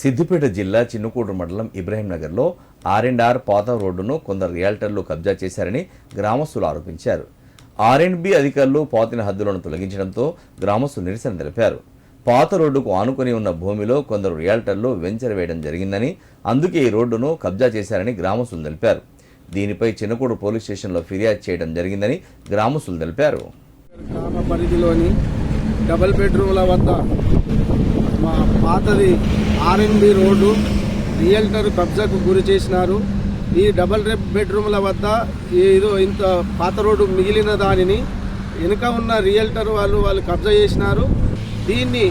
సిద్దిపేట జిల్లా చిన్నకూడు మండలం ఇబ్రహీంనగర్లో are and are పాత రోడ్డును కొందరు రియాల్టర్లు కబ్జా చేశారని గ్రామస్తులు ఆరోపించారు. ఆర్ అండ్ బి అధికారులు పాతిన హద్దులను తొలగించడంతో గ్రామస్తులు నిరసన తెలిపారు. పాత రోడ్డుకు ఆనుకొని ఉన్న భూమిలో కొందరు రియాల్టర్లు వెంచర్ వేయడం జరిగిందని అందుకే ఈ రోడ్డును కబ్జా చేశారని గ్రామస్తులు తెలిపారు. దీనిపై చిన్నకూడు పోలీస్ స్టేషన్లో ఫిర్యాదు చేయడం జరిగిందని గ్రామస్తులు తెలిపారు. గ్రామ పరిధిలోని డబుల్ బెడ్రూమ్ల వద్ద మా పాతది ఆర్ఎన్బి రోడ్డు రియల్టర్ కబ్జాకు గురి చేసినారు. ఈ డబుల్ రెప్ బెడ్రూమ్ల వద్ద ఏదో ఇంత పాత రోడ్డు మిగిలిన దానిని వెనుక ఉన్న రియల్టర్ వాళ్ళు వాళ్ళు కబ్జా చేసినారు. దీన్ని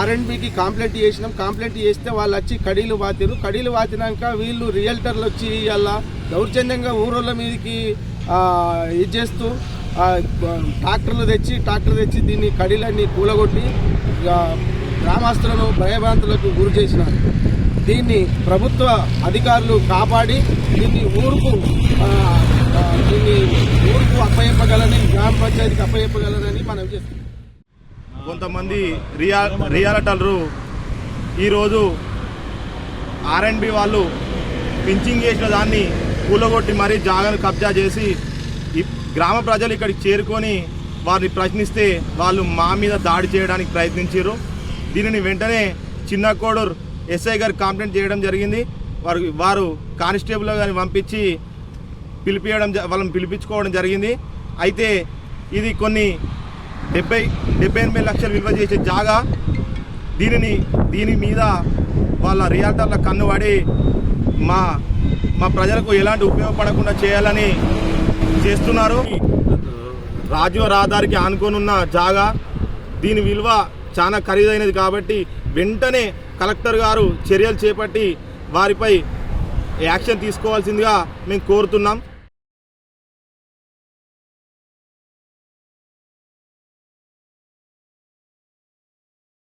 ఆర్ఎండ్బికి కంప్లైంట్ చేసినాం. కాంప్లైంట్ చేస్తే వాళ్ళు వచ్చి కడీలు వాతిరు. కడీలు వాతినాక వీళ్ళు రియల్టర్లు వచ్చి అలా దౌర్జన్యంగా ఊరోళ్ళ మీదకి ఇది చేస్తూ ట్రాక్టర్లు తెచ్చి ట్రాక్టర్ తెచ్చి దీన్ని కడీలన్నీ కూలగొట్టి గ్రామస్తులను భయభ్రాంతులకు గురి చేసినారు. దీన్ని ప్రభుత్వ అధికారులు కాపాడి దీన్ని ఊరుకు దీన్ని ఊరుకు అప్పయ్యప్పగలని గ్రామ పంచాయతీకి అప్పయ్యప్పగలనని మనం చేస్తాం కొంతమంది రియా రియాలటర్లు ఈరోజు ఆర్ఎండ్బి వాళ్ళు పించింగ్ చేసిన దాన్ని కూలగొట్టి మరీ జాగను కబ్జా చేసి ఈ గ్రామ ప్రజలు ఇక్కడికి చేరుకొని వారిని ప్రశ్నిస్తే వాళ్ళు మా మీద దాడి చేయడానికి ప్రయత్నించారు. దీనిని వెంటనే చిన్న కోడూరు ఎస్ఐ గారు కంప్లైంట్ చేయడం జరిగింది. వారు వారు కానిస్టేబుల్ గారిని పంపించి పిలిపియడం జ- వాళ్ళని పిలిపించుకోవడం జరిగింది. అయితే ఇది కొన్ని డెబ్బై డెబ్బై ఎనభై లక్షలు విలువ చేసే జాగా. దీనిని దీని మీద వాళ్ళ రియాల్టర్ల కన్ను పడి మా మా ప్రజలకు ఎలాంటి ఉపయోగపడకుండా చేయాలని చేస్తున్నారు. రాజీవ రహదారికి ఆనుకోనున్న జాగా. దీని విలువ చాలా ఖరీదైనది కాబట్టి వెంటనే కలెక్టర్ గారు చర్యలు చేపట్టి వారిపై యాక్షన్ తీసుకోవాల్సిందిగా మేము కోరుతున్నాం.